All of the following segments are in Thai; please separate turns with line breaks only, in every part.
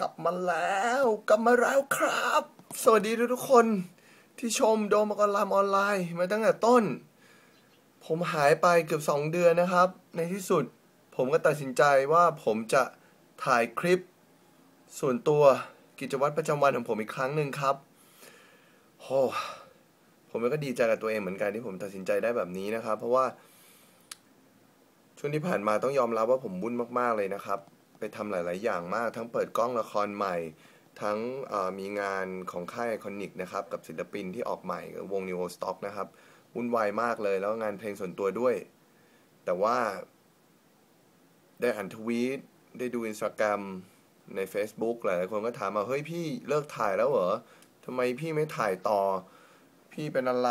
กลับมาแล้ว กลับมาแล้วครับ สวัสดีทุกคนที่ชมโดมกรลามออนไลน์มาตั้งแต่ต้น ผมหายไปเกือบสองเดือนนะครับ ในที่สุด ผมก็ตัดสินใจว่าผมจะถ่ายคลิป ส่วนตัวกิจวัตรประจำวันของผมอีกครั้งหนึ่งครับโอ้ผมก็ดีใจกับตัวเองเหมือนกันที่ผมตัดสินใจได้แบบนี้นะครับ เพราะว่าช่วงที่ผ่านมาต้องยอมรับว่าผมวุ่นมาก ๆ เลยนะครับ ไปทำหลาย ๆ อย่างมาก ทั้งเปิดกล้องละครใหม่ ทั้งมีงานของค่ายไอคอนิกนะครับ กับศิลปินที่ออกใหม่วง New Stock นะครับวุ่นวายมากเลย แล้วงานเพลงส่วนตัวด้วย แต่ว่าได้อ่านทวีตได้ดูอินสตาแกรมใน Facebook หลายๆคนก็ถามมา เฮ้ยพี่เลิกถ่ายแล้วเหรอทำไมพี่ไม่ถ่ายต่อ พี่เป็นอะไร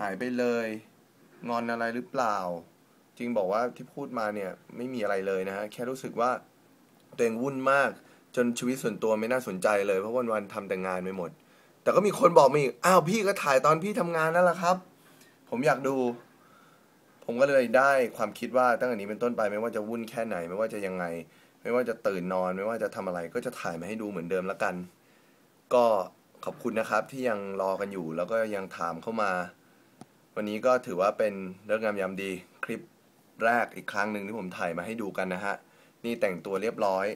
หายไปเลย งอนอะไรหรือเปล่า จริงบอกว่าที่พูดมาเนี่ย ไม่มีอะไรเลยนะฮะ แค่รู้สึกว่า ตัวเองวุ่นมาก จนชีวิตส่วนตัวไม่น่าสนใจเลย เพราะวันๆทำแต่งานไปหมด แต่ก็มีคนบอกมาอีกอ้าวพี่ก็ถ่ายตอนพี่ทำงานนั่นแหละครับ ผมอยากดู ผมก็เลยได้ความคิดว่าตั้งแต่นี้เป็นต้นไปไม่ว่าจะวุ่นแค่ไหน ไม่ว่าจะยังไง ไม่ว่าจะตื่นนอน ไม่ว่าจะทำอะไร ก็จะถ่ายมาให้ดูเหมือนเดิมแล้วกัน ก็ขอบคุณนะครับที่ยังรอกันอยู่ แล้วก็ยังถามเข้ามา วันนี้ก็ถือว่าเป็นเรื่องงามยามดีคลิปแรกอีกครั้งหนึ่งที่ผมถ่ายมาให้ดูกันนะฮะ นี่แต่งตัวเรียบร้อย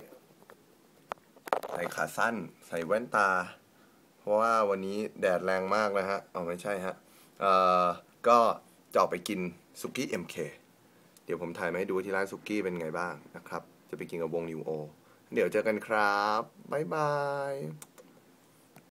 ใส่ขาสั้น ใส่แว่นตา เพราะว่าวันนี้แดดแรงมากนะฮะเอาไม่ใช่ฮะเอ่อก็จะออกไปกินสุกี้ MK เดี๋ยวผมถ่ายมาให้ดูที่ร้านสุกี้เป็นไงบ้างนะครับ จะไปกินกับวงนิวโอ เดี๋ยวเจอกันครับ บ๊ายบาย